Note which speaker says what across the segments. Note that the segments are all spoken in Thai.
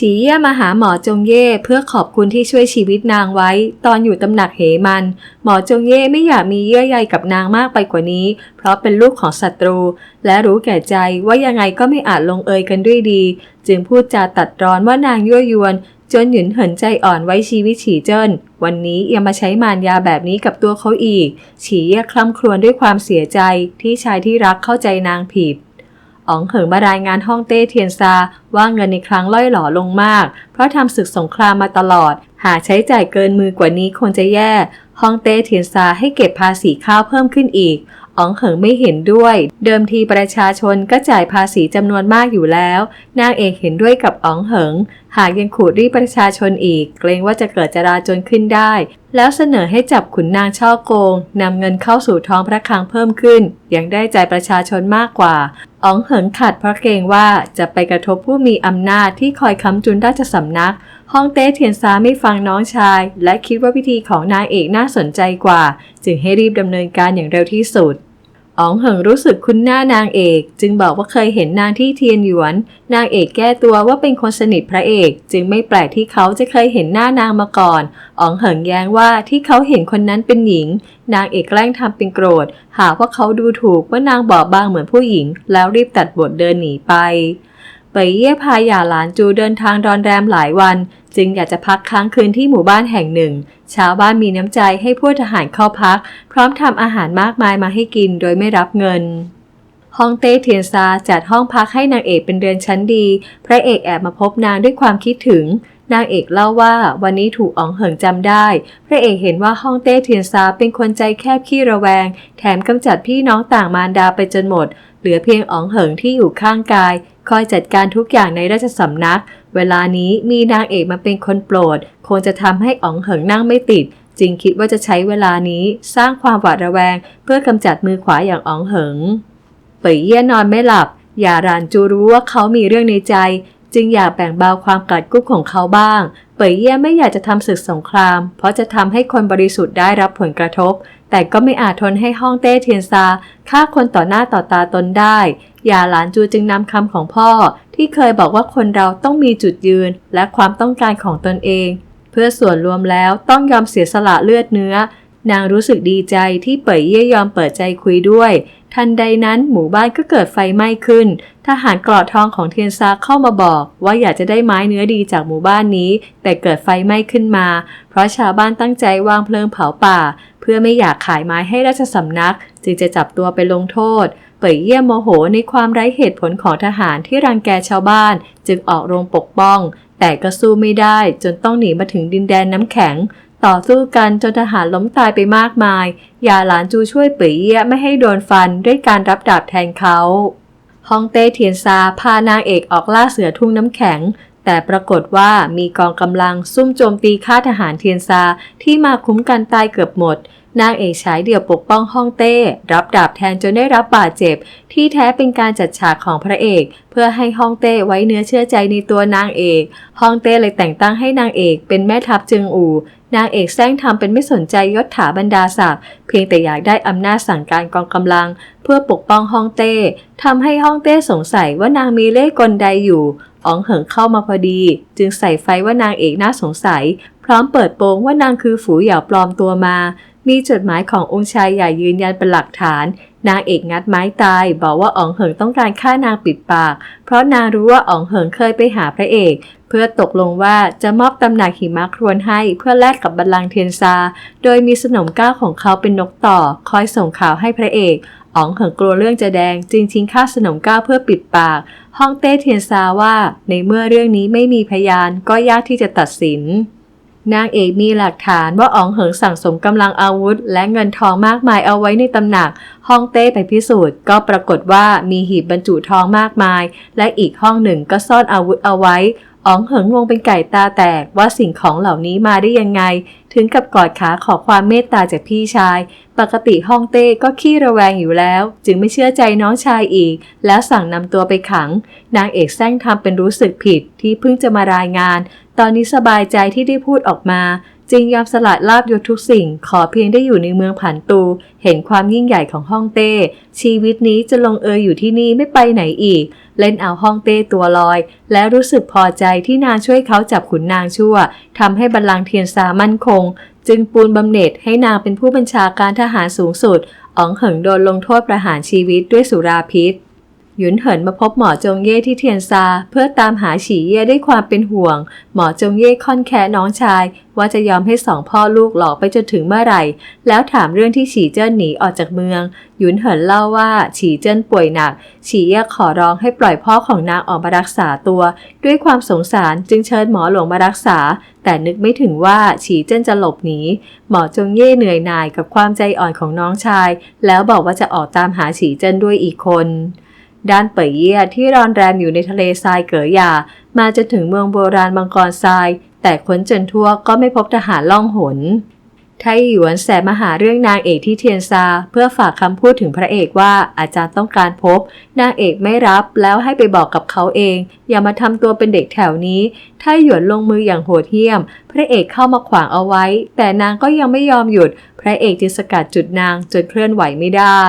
Speaker 1: ฉีเย่มาหาหมอจงเย่เพื่อขอบคุณที่ช่วยชีวิตนางไว้ ตอนอยู่ตำหนักเหมัน หมอจงเย่ไม่อยากมีเยื่อใยกับนางมากไปกว่านี้ เพราะเป็นลูกของศัตรู และรู้แก่ใจว่ายังไงก็ไม่อาจลงเอยกันด้วยดี จึงพูดจาตัดร้อนว่านางยั่วยวน จนหยุนเหินใจอ่อนไว้ชีวิตฉีเจิ้นวันนี้ยังมาใช้มารยาแบบนี้กับตัวเขาอีก ฉีเย่คล่ำครวญด้วยความเสียใจที่ชายที่รักเข้าใจนางผิด อ๋องเหิงมารายงานห้องเต้เทียนซาว่าเงินในครั้งล่อยหล่อลงมาก เพราะทำศึกสงครามมาตลอด หากใช้จ่ายเกินมือกว่านี้คงจะแย่ ห้องเต้เทียนซาให้เก็บภาษีข้าวเพิ่มขึ้นอีก อ๋องเหิงไม่เห็นด้วย เดิมทีประชาชนก็จ่ายภาษีจำนวนมากอยู่แล้ว นางเอกเห็นด้วยกับอ๋องเหิง หากยังขูดรีดประชาชนอีก เกรงว่าจะเกิดจราจนขึ้นได้ แล้วเสนอให้จับขุนนางช่อโกงนำเงินเข้าสู่ท้องพระคลังเพิ่มขึ้น ยังได้ใจประชาชนมากกว่าอ๋องเหิงขัดเพราะเกรงว่าจะไปกระทบผู้มีอำนาจที่คอยค้ำจุนราชสำนักฮ่องเต้เทียนซาไม่ฟังน้องชาย และคิดว่าวิธีของนางเอกน่าสนใจกว่า จึงให้รีบดำเนินการอย่างเร็วที่สุด อ๋องเหิงรู้สึกคุ้นหน้านางเอก จึงบอกว่าเคยเห็นนางที่เทียนหยวน นางเอกแก้ตัวว่าเป็นคนสนิทพระเอก จึงไม่แปลกที่เขาจะเคยเห็นหน้านางมาก่อนอ๋องเหิงแย้งว่าที่เขาเห็นคนนั้นเป็นหญิง นางเอกแกล้งทำเป็นโกรธ หาว่าเขาดูถูกว่านางบอบบางเหมือนผู้หญิง แล้วรีบตัดบทเดินหนีไปเปยเย่พาหย่าหลานจูเดินทางรอนแรมหลายวัน จึงอยากจะพักค้างคืนที่หมู่บ้านแห่งหนึ่ง ชาวบ้านมีน้ำใจให้ผู้ทหารเข้าพัก พร้อมทำอาหารมากมายมาให้กินโดยไม่รับเงินฮ่องเต้เทียนซาจัดห้องพักให้นางเอกเป็นเดือนชั้นดี พระเอกแอบมาพบนางด้วยความคิดถึง นางเอกเล่าว่าวันนี้ถูกอ๋องเหิงจำได้ พระเอกเห็นว่าฮ่องเต้เทียนซาเป็นคนใจแคบขี้ระแวง แถมกำจัดพี่น้องต่างมารดาไปจนหมด เหลือเพียงอ๋องเหิงที่อยู่ข้างกาย คอยจัดการทุกอย่างในราชสำนัก เวลานี้มีนางเอกมาเป็นคนโปรด คงจะทำให้อ๋องเหิงนั่งไม่ติดจึงคิดว่าจะใช้เวลานี้สร้างความหวาดระแวง เพื่อกำจัดมือขวาอย่างอ๋องเหิง เป่ยเยี่ยนอนไม่หลับ อย่ารานจูรู้ว่าเขามีเรื่องในใจ จึงอยากแบ่งเบาความกัดกุ๊กของเขาบ้าง เป่ยเย่ไม่อยากจะทำศึกสงคราม เพราะจะทำให้คนบริสุทธิ์ได้รับผลกระทบ แต่ก็ไม่อาจทนให้ห้องเต้เทียนซาฆ่าคนต่อหน้าต่อตาตนได้อย่าหลานจูจึงนำคำของพ่อ ที่เคยบอกว่าคนเราต้องมีจุดยืน และความต้องการของตนเอง เพื่อส่วนรวมแล้วต้องยอมเสียสละเลือดเนื้อ นางรู้สึกดีใจที่เป่ยเย่ยอมเปิดใจคุยด้วย ทันใดนั้นหมู่บ้านก็เกิดไฟไหม้ขึ้น ทหารกรอดทองของเทียนซาเข้ามาบอกว่าอยากจะได้ไม้เนื้อดีจากหมู่บ้านนี้ แต่เกิดไฟไหม้ขึ้นมา เพราะชาวบ้านตั้งใจวางเพลิงเผาป่า เพื่อไม่อยากขายไม้ให้ราชสำนัก จึงจะจับตัวไปลงโทษ เป่ยเยี่ยมโมโหในความไร้เหตุผลของทหารที่รังแกชาวบ้าน จึงออกโรงปกป้อง แต่ก็สู้ไม่ได้จนต้องหนีมาถึงดินแดนน้ำแข็ง ต่อสู้กันจนทหารล้มตายไปมากมาย ยาหลานจูช่วยเป๋ยเยี่ยไม่ให้โดนฟันด้วยการรับดาบแทนเขาฮ่องเต้เทียนซาพานางเอกออกล่าเสือทุ่งน้ำแข็ง แต่ปรากฏว่ามีกองกำลังซุ่มโจมตีฆ่าทหารเทียนซาที่มาคุ้มกันตายเกือบหมด นางเอกฉายเดี่ยวปกป้องฮ่องเต้ รับดาบแทนจนได้รับบาดเจ็บ ที่แท้เป็นการจัดฉากของพระเอก เพื่อให้ฮ่องเต้ไว้เนื้อเชื่อใจในตัวนางเอกฮ่องเต้เลยแต่งตั้งให้นางเอกเป็นแม่ทัพจึงอู่ นางเอกแซงทำเป็นไม่สนใจยศถาบรรดาศักดิ์เพียงแต่อยากได้อำนาจสั่งการกองกำลัง เพื่อปกป้องฮ่องเต้ทำให้ฮ่องเต้สงสัยว่านางมีเล่ห์กลใดอยู่อ๋องเหิงเข้ามาพอดี จึงใส่ไฟว่านางเอกน่าสงสัย พร้อมเปิดโปงว่านางคือฝูเหยาปลอมตัวมา มีจดหมายขององค์ชายใหญ่ยืนยันเป็นหลักฐาน นางเอกงัดไม้ตาย บอกว่าอ๋องเหิงต้องการฆ่านางปิดปาก เพราะนางรู้ว่าอ๋องเหิงเคยไปหาพระเอก เพื่อตกลงว่าจะมอบตำหน่งหิมะครวนให้เพื่อแลกกับบัลลังก์เทียนซา โดยมีสนมก้าวของเขาเป็นนกต่อ คอยส่งข่าวให้พระเอกอ๋องเหิงกลัวเรื่องจะแดงจึงทิ้งค่าสนมก้าวเพื่อปิดปากฮ่องเต้เทียนซาว่า ในเมื่อเรื่องนี้ไม่มีพยานก็ยากที่จะตัดสิน นางเอกมีหลักฐานว่าอ๋องเหิงสั่งสมกำลังอาวุธ และเงินทองมากมายเอาไว้ในตำหนัก ห้องเต้ไปพิสูจน์ ก็ปรากฏว่ามีหีบบรรจุทองมากมาย และอีกห้องหนึ่งก็ซ่อนอาวุธเอาไว้ อ๋องเหิงงงเป็นไก่ตาแตกว่าสิ่งของเหล่านี้มาได้ยังไง ถึงกับกอดขาขอความเมตตาจากพี่ชาย ปกติห้องเต้ก็ขี้ระแวงอยู่แล้ว จึงไม่เชื่อใจน้องชายอีก แล้วสั่งนำตัวไปขัง นางเอกแซงทำเป็นรู้สึกผิดที่เพิ่งจะมารายงาน ตอนนี้สบายใจที่ได้พูดออกมา จึงยอมสละลาบยศทุกสิ่ง ขอเพียงได้อยู่ในเมืองผันตู เห็นความยิ่งใหญ่ของฮ่องเต้ ชีวิตนี้จะลงเอยอยู่ที่นี่ไม่ไปไหนอีก เล่นเอาฮ่องเต้ตัวลอย และรู้สึกพอใจที่นางช่วยเขาจับขุนนางชั่วทำให้บัลลังก์เทียนซามั่นคง จึงปูนบำเหน็จให้นางเป็นผู้บัญชาการทหารสูงสุดอ๋องเหิงโดนลงโทษประหารชีวิตด้วยสุราพิษ หยุนเหินมาพบหมอจงเย่ที่เทียนซา เพื่อตามหาฉีเย่ด้วยความเป็นห่วง หมอจงเย่ค่อนแค้น้องชาย ว่าจะยอมให้สองพ่อลูกหลอกไปจนถึงเมื่อไหร่ แล้วถามเรื่องที่ฉีเจิ้นหนีออกจากเมือง หยุนเหินเล่าว่าฉีเจิ้นป่วยหนัก ฉีเย่ขอร้องให้ปล่อยพ่อของนางออกมารักษาตัว ด้วยความสงสารจึงเชิญหมอหลวงมารักษา แต่นึกไม่ถึงว่าฉีเจิ้นจะหลบหนี หมอจงเย่เหนื่อยหน่ายกับความใจอ่อนของน้องชาย แล้วบอกว่าจะออกตามหาฉีเจิ้นด้วยอีกคน ด้านเป่ยเยี่ยที่รอนแรมอยู่ในทะเลทรายเก๋อหยา มาจนถึงเมืองโบราณมังกรทราย แต่ค้นจนทั่วก็ไม่พบทหารล่องหนไทหยวนแสบมาหาเรื่องนางเอกที่เทียนซา เพื่อฝากคำพูดถึงพระเอกว่าอาจารย์ต้องการพบ นางเอกไม่รับแล้วให้ไปบอกกับเขาเอง อย่ามาทำตัวเป็นเด็กแถวนี้ไทหยวนลงมืออย่างโหดเหี้ยม พระเอกเข้ามาขวางเอาไว้ แต่นางก็ยังไม่ยอมหยุด พระเอกจึงสกัดจุดนางจนเคลื่อนไหวไม่ได้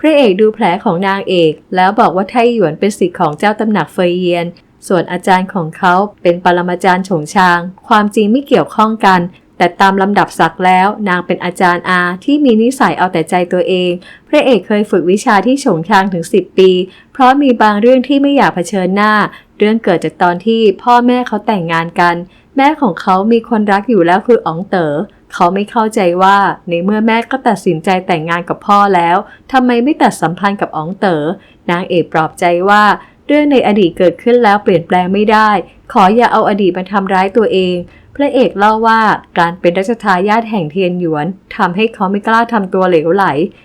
Speaker 1: พระเอกดูแผลของนางเอก แล้วบอกว่าไทหยวนเป็นศิษย์ของเจ้าตำหนักเฟยเยียน ส่วนอาจารย์ของเขาเป็นปรมาจารย์ฉงชาง ความจริงไม่เกี่ยวข้องกัน แต่ตามลำดับศักดิ์แล้ว นางเป็นอาจารย์อาที่มีนิสัยเอาแต่ใจตัวเอง พระเอกเคยฝึกวิชาที่ฉงชางถึง 10 ปี เพราะมีบางเรื่องที่ไม่อยากเผชิญหน้า เรื่องเกิดจากตอนที่พ่อแม่เขาแต่งงานกัน แม่ของเขามีคนรักอยู่แล้วคืออ๋องเต๋อ เขาไม่เข้าใจว่าในเมื่อแม่ก็ตัดสินใจแต่งงานกับพ่อแล้วทำไมไม่ตัดสัมพันธ์กับอ๋องเต๋อนางเอกปลอบใจว่า เรื่องในอดีตเกิดขึ้นแล้วเปลี่ยนแปลงไม่ได้ ขออย่าเอาอดีตมาทำร้ายตัวเองพระเอกเล่าว่าการเป็นรัชทายาทแห่งเทียนหยวนทำให้เขาไม่กล้าทำตัวเหลวไหล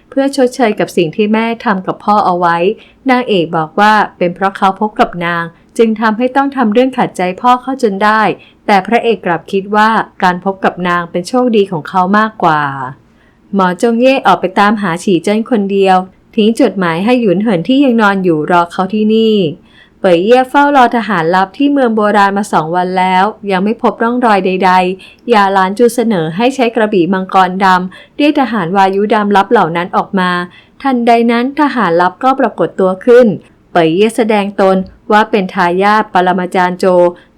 Speaker 1: เพื่อชดเชยกับสิ่งที่แม่ทำกับพ่อเอาไว้ นางเอกบอกว่าเป็นเพราะเขาพบกับนาง จึงทำให้ต้องทำเรื่องขัดใจพ่อเข้าจนได้ แต่พระเอกกลับคิดว่าการพบกับนางเป็นโชคดีของเขามากกว่า หมอจงเย่ออกไปตามหาฉีเจิ้นคนเดียว ทิ้งจดหมายให้หยุนเหินที่ยังนอนอยู่รอเขาที่นี่เป่ยเย่เฝ้ารอทหารลับที่เมืองโบราณมาสองวันแล้ว ยังไม่พบร่องรอยใด ๆ ยาล้านจูเสนอให้ใช้กระบี่มังกรดำเรียกทหารวายุดำลับเหล่านั้นออกมา ทันใดนั้นทหารลับก็ปรากฏตัวขึ้น เป่ยเย่แสดงตนว่าเป็นทายาทปรมาจารย์โจ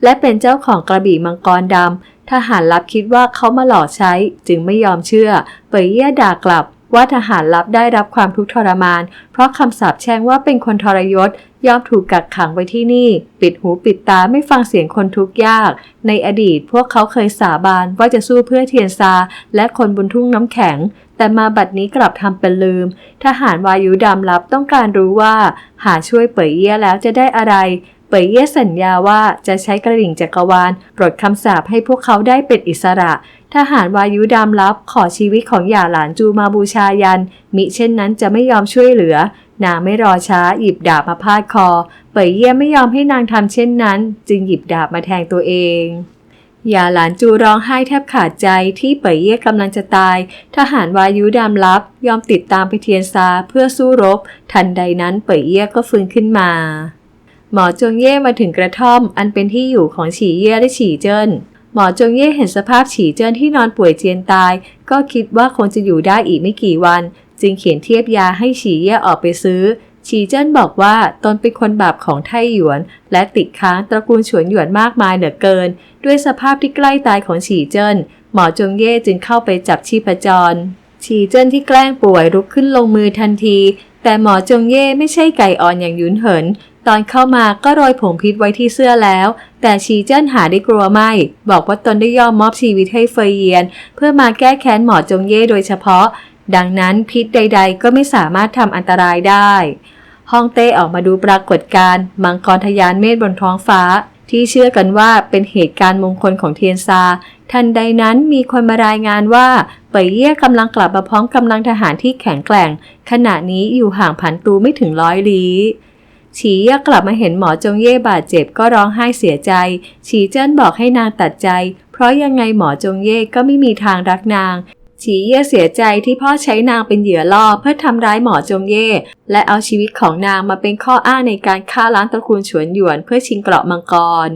Speaker 1: และเป็นเจ้าของกระบี่มังกรดำทหารลับคิดว่าเขามาหลอกใช้จึงไม่ยอมเชื่อ เป่ยเย่ด่ากลับ ว่าทหารลับได้รับความทุกข์ทรมาน เพราะคำสาปแช่งว่าเป็นคนทรยศยอมถูกกักขังไว้ที่นี่ ปิดหูปิดตาไม่ฟังเสียงคนทุกข์ยาก ในอดีตพวกเขาเคยสาบานว่าจะสู้เพื่อเทียนซา และคนบนทุ่งน้ำแข็ง แต่มาบัดนี้กลับทำเป็นลืม ทหารวายุดำลับต้องการรู้ว่า หาช่วยเป่ยเย่แล้วจะได้อะไร ยเย่สัญญาว่าจะใช้กระดิ่งจักรวาลปลดคำสาปให้พวกเขาได้เป็นอิสระ ทหารวายุดำลับขอชีวิตของหย่าหลานจูมาบูชายัน มิเช่นนั้นจะไม่ยอมช่วยเหลือนางไม่รอช้าหยิบดาบมาพาดคอ เป่ยเย่ไม่ยอมให้นางทำเช่นนั้น จึงหยิบดาบมาแทงตัวเองย่าหลานจูร้องไห้แทบขาดใจที่เป่ยเย่กำลังจะตาย ทหารวายุดำลับ ยอมติดตามไปเทียนซาเพื่อสู้รบ ทันใดนั้นเป่ยเย่ก็ฟื้นขึ้นมา หมอจงเย่มาถึงกระท่อม อันเป็นที่อยู่ของฉีเย่และฉีเจิ้นหมอจงเย่เห็นสภาพฉีเจิ้นที่นอนป่วยเจียนตาย ก็คิดว่าคงจะอยู่ได้อีกไม่กี่วัน จึงเขียนเทียบยาให้ฉีเย่ออกไปซื้อ ฉีเจิ้นบอกว่าตนเป็นคนบาปของไทหยวน และติดค้างตระกูลฉวนหยวนมากมายเหลือเกิน ด้วยสภาพที่ใกล้ตายของฉีเจิ้นหมอจงเย่จึงเข้าไปจับชีพจร ฉีเจิ้นที่แกล้งป่วยลุกขึ้นลงมือทันที แต่หมอจงเย่ไม่ใช่ไก่อ่อนอย่างยุนเหิน ตอนเข้ามาก็โรยผงพิษไว้ที่เสื้อแล้ว แต่ชีเจิ้นหาได้กลัวไม่ บอกว่าตนได้ยอมมอบชีวิตให้เฟยเยียน เพื่อมาแก้แค้นหมอจงเย่โดยเฉพาะ ดังนั้นพิษใด ๆ ก็ไม่สามารถทำอันตรายได้ฮ่องเต้ออกมาดูปรากฏการณ์มังกรทะยานเมฆบนท้องฟ้า ที่เชื่อกันว่าเป็นเหตุการณ์มงคลของเทียนซา ทันใดนั้นมีคนมารายงานว่าเป่ยเย่กำลังกลับมาพร้อมกำลังทหารที่แข็งแกร่ง ขณะนี้อยู่ห่างผันตูไม่ถึงร้อยลี้ ฉีเย่กลับมาเห็นหมอจงเย่บาดเจ็บก็ร้องไห้เสียใจ ฉีเจิ้นบอกให้นางตัดใจ เพราะยังไงหมอจงเย่ก็ไม่มีทางรักนาง ฉีเย่เสียใจที่พ่อใช้นางเป็นเหยื่อล่อเพื่อทำร้ายหมอจงเย่และเอาชีวิตของนางมาเป็นข้ออ้างในการฆ่าล้างตระกูลฉวนหยวนเพื่อชิงเกราะมังกร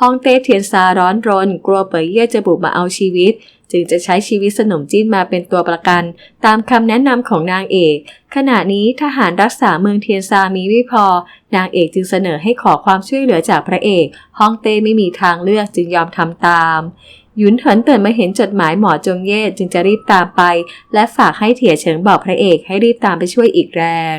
Speaker 1: ฮองเต้เทียนซาร้อนรน กลัวเปยเย่จะบุกมาเอาชีวิต จึงจะใช้ชีวิตสนมจิ้นมาเป็นตัวประกัน ตามคำแนะนำของนางเอก ขณะนี้ทหารรักษาเมืองเทียนซามีไม่พอ นางเอกจึงเสนอให้ขอความช่วยเหลือจากพระเอกฮองเต้ไม่มีทางเลือกจึงยอมทำตามหยุนเหินเตื่นมาเห็นจดหมายหมอจงเย่จึงจะรีบตามไป และฝากให้เถี่ยเฉิงบอกพระเอกให้รีบตามไปช่วยอีกแรง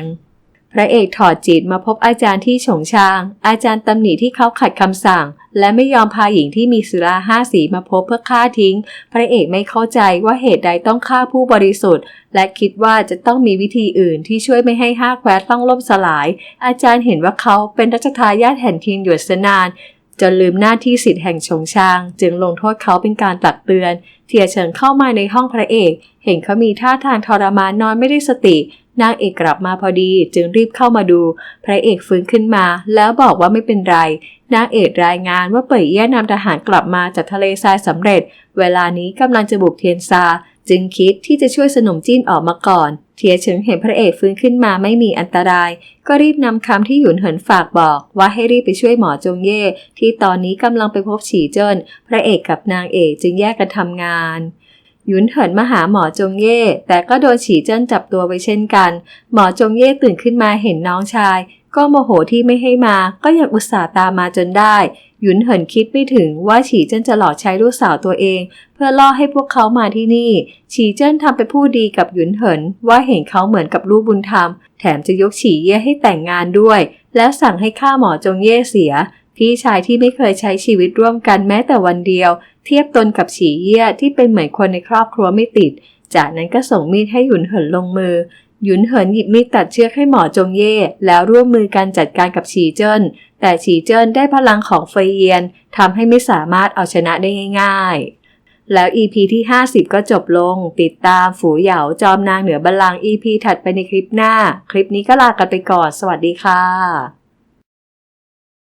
Speaker 1: พระเอกถอดจิตมาพบอาจารย์ที่ฉงชาง อาจารย์ตำหนิที่เขาขัดคำสั่ง และไม่ยอมพาหญิงที่มีสุราห้าสีมาพบเพื่อฆ่าทิ้ง พระเอกไม่เข้าใจว่าเหตุใดต้องฆ่าผู้บริสุทธิ์ และคิดว่าจะต้องมีวิธีอื่นที่ช่วยไม่ให้ห้าแคว้นต้องล่มสลาย อาจารย์เห็นว่าเขาเป็นรัชทายาทแห่งทีนหยวนสนานจนลืมหน้าที่สิทธิ์แห่งชงชาง จึงลงโทษเขาเป็นการตักเตือน เทียเฉิงเข้ามาในห้องพระเอก เห็นเขามีท่าทางทรมานนอนไม่ได้สติ นางเอกกลับมาพอดีจึงรีบเข้ามาดู พระเอกฟื้นขึ้นมา แล้วบอกว่าไม่เป็นไร นางเอกรายงานว่าเป่ยเย่นำทหารกลับมาจากทะเลทรายสำเร็จ เวลานี้กำลังจะบุกเทียนซา จึงคิดที่จะช่วยสนมจิ้นออกมาก่อน เทียเฉิงเห็นพระเอกฟื้นขึ้นมาไม่มีอันตราย ก็รีบนำคำที่หยุนเหินฝากบอก ว่าให้รีบไปช่วยหมอจงเย่ที่ตอนนี้กำลังไปพบฉีเจิ้น พระเอกกับนางเอกจึงแยกกันทำงาน ยุนเหินมาหาหมอจงเย่ แต่ก็โดนฉีเจิ้นจับตัวไว้เช่นกัน หมอจงเย่ตื่นขึ้นมาเห็นน้องชาย ก็โมโหที่ไม่ให้มา ก็ยังอุตส่าห์ตามมาจนได้ หยุนเหินคิดไม่ถึงว่าฉีเจิ้นจะหลอกใช้ลูกสาวตัวเอง เพื่อล่อให้พวกเขามาที่นี่ ฉีเจิ้นทำไปพูดดีกับหยุนเหินว่าเห็นเขาเหมือนกับลูกบุญธรรม แถมจะยกฉีเย่ให้แต่งงานด้วย แล้วสั่งให้ฆ่าหมอจงเย่เสียพี่ชายที่ไม่เคยใช้ชีวิตร่วมกันแม้แต่วันเดียว ทียบตนกับฉีเยี่ยที่เป็นเหมือนคนในครอบครัวไม่ติด จากนั้นก็ส่งมีดให้หยุนเหินลงมือ หยุนเหินหยิบมีดตัดเชือกให้หมอจงเย่แล้วร่วมมือกันจัดการกับฉีเจิ้น แต่ฉีเจิ้นได้พลังของเฟยเยียนทำให้ไม่สามารถเอาชนะได้ง่าย ๆ แล้ว EP ที่ 50 ก็จบลง ติดตามฝูเหยาจอมนางเหนือบัลลังก์ EP ถัดไปในคลิปหน้า คลิปนี้ก็ลากันไปก่อน สวัสดีค่ะ